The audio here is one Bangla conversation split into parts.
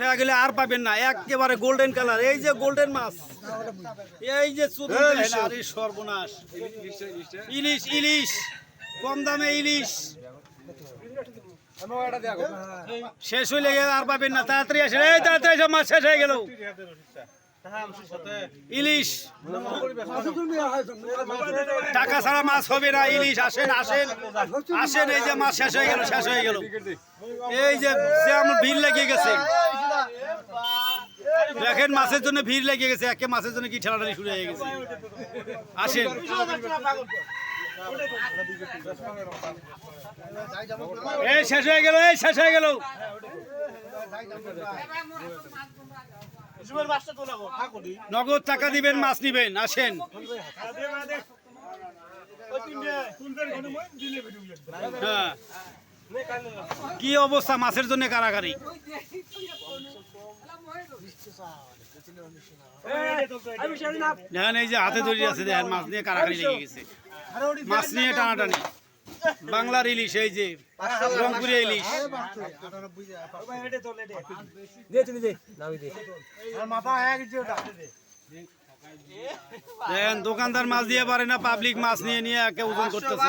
হয়ে গেলে আর পাবেন না একেবারে গোল্ডেন কালার এই যে গোল্ডেন মাছ এই যে সর্বনাশ। ইলিশ ইলিশ কম দামে ইলিশ। শেষ হয়ে গেলে আর পাবেন না তাড়াতাড়ি আসেন। এই তাড়াতাড়ি মাছ শেষ হয়ে গেল। ইলিশ। টাকা ছাড়া মাছ হবে না ইলিশ আসেন আসেন। আসেন এই যে মাছ শেষ হয়ে গেল শেষ হয়ে গেল। এই যে যে আমার ভিড় লেগে গেছে। দেখেন, মাছের জন্য ভিড় লেগে গেছে, একে মাছের জন্য কি ঠেলাটানি শুরু হয়ে গেছে। আসেন। এই, শেষ হয়ে গেল, এই, শেষ হয়ে গেল। নগদ টাকা দিবেন, মাছ নিবেন, আসেন। হ্যাঁ। কি অবস্থা মাছের জন্য কারাগারি? এই যে হাতে আছে মাছ নিয়ে মাছ নিয়ে বাংলার ইলিশ, এই যে রংপুরে ইলিশ। দেখেন, দোকানদার মাছ দিয়ে পারে না পাবলিক মাছ নিয়ে নিয়ে একে ওজন করতেছে।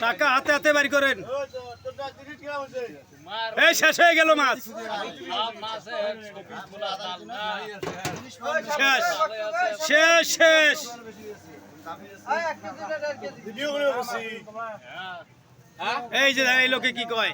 টাকা হাতে হাতে বাড়ি করেন। এই শেষ হয়ে গেল মাছ। শেষ। শেষ শেষ। এই যে এই লোকে কি কয়?